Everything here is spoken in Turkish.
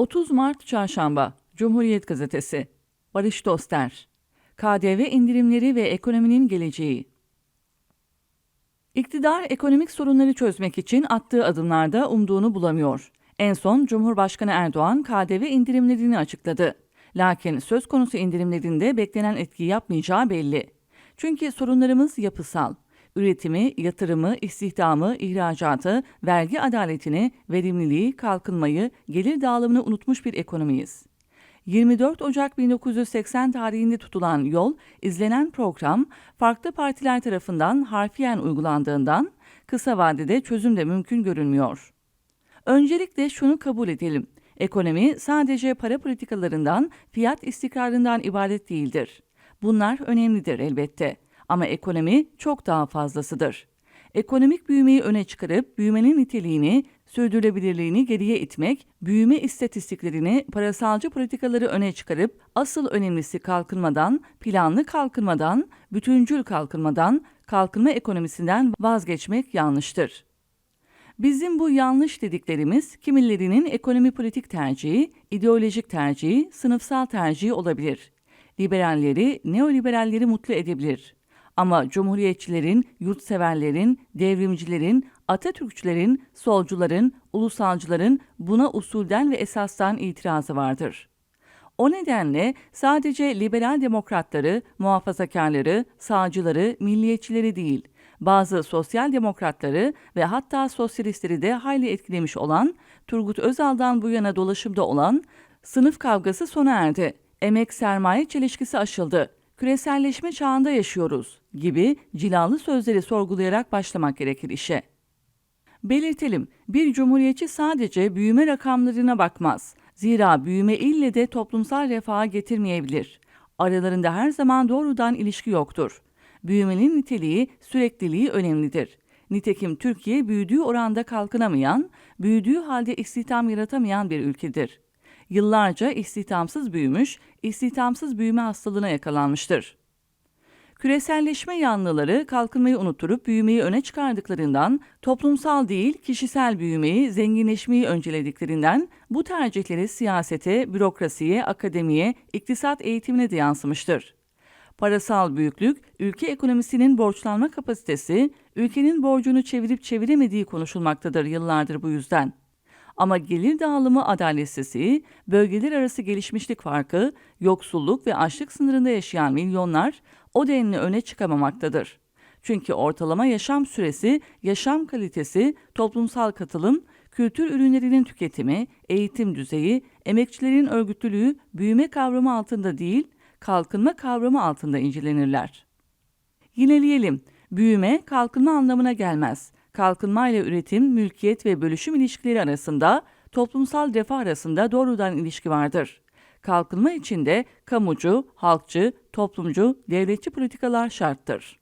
30 Mart Çarşamba Cumhuriyet Gazetesi Barış Doster KDV indirimleri ve ekonominin geleceği İktidar ekonomik sorunları çözmek için attığı adımlarda umduğunu bulamıyor. En son Cumhurbaşkanı Erdoğan KDV indirimlerini açıkladı. Lakin söz konusu indirimlerinde beklenen etki yapmayacağı belli. Çünkü sorunlarımız yapısal. Üretimi, yatırımı, istihdamı, ihracatı, vergi adaletini, verimliliği, kalkınmayı, gelir dağılımını unutmuş bir ekonomiyiz. 24 Ocak 1980 tarihinde tutulan yol, izlenen program farklı partiler tarafından harfiyen uygulandığından kısa vadede çözüm de mümkün görünmüyor. Öncelikle şunu kabul edelim. Ekonomi sadece para politikalarından, fiyat istikrarından ibaret değildir. Bunlar önemlidir elbette ama ekonomi çok daha fazlasıdır. Ekonomik büyümeyi öne çıkarıp büyümenin niteliğini, sürdürülebilirliğini geriye itmek, büyüme istatistiklerini, parasalcı politikaları öne çıkarıp asıl önemlisi kalkınmadan, planlı kalkınmadan, bütüncül kalkınmadan, kalkınma ekonomisinden vazgeçmek yanlıştır. Bizim bu yanlış dediklerimiz kimilerinin ekonomi politik tercihi, ideolojik tercihi, sınıfsal tercihi olabilir. Liberalleri, neoliberalleri mutlu edebilir. Ama cumhuriyetçilerin, yurtseverlerin, devrimcilerin, Atatürkçülerin, solcuların, ulusalcıların buna usulden ve esastan itirazı vardır. O nedenle sadece liberal demokratları, muhafazakarları, sağcıları, milliyetçileri değil, bazı sosyal demokratları ve hatta sosyalistleri de hayli etkilemiş olan, Turgut Özal'dan bu yana dolaşımda olan sınıf kavgası sona erdi. Emek sermaye çelişkisi aşıldı. Küreselleşme çağında yaşıyoruz gibi cilalı sözleri sorgulayarak başlamak gerekir işe. Belirtelim, bir cumhuriyetçi sadece büyüme rakamlarına bakmaz. Zira büyüme ille de toplumsal refaha getirmeyebilir. Aralarında her zaman doğrudan ilişki yoktur. Büyümenin niteliği, sürekliliği önemlidir. Nitekim Türkiye büyüdüğü oranda kalkınamayan, büyüdüğü halde istihdam yaratamayan bir ülkedir. Yıllarca istihdamsız büyümüş, istihdamsız büyüme hastalığına yakalanmıştır. Küreselleşme yanlıları kalkınmayı unutturup büyümeyi öne çıkardıklarından, toplumsal değil kişisel büyümeyi, zenginleşmeyi öncelediklerinden bu tercihleri siyasete, bürokrasiye, akademiye, iktisat eğitimine de yansımıştır. Parasal büyüklük, ülke ekonomisinin borçlanma kapasitesi, ülkenin borcunu çevirip çeviremediği konuşulmaktadır yıllardır bu yüzden. Ama gelir dağılımı adaletsizliği, bölgeler arası gelişmişlik farkı, yoksulluk ve açlık sınırında yaşayan milyonlar o denli öne çıkamamaktadır. Çünkü ortalama yaşam süresi, yaşam kalitesi, toplumsal katılım, kültür ürünlerinin tüketimi, eğitim düzeyi, emekçilerin örgütlülüğü büyüme kavramı altında değil, kalkınma kavramı altında incelenirler. Yineleyelim, büyüme kalkınma anlamına gelmez. Kalkınma ile üretim, mülkiyet ve bölüşüm ilişkileri arasında, toplumsal refah arasında doğrudan ilişki vardır. Kalkınma içinde kamucu, halkçı, toplumcu, devletçi politikalar şarttır.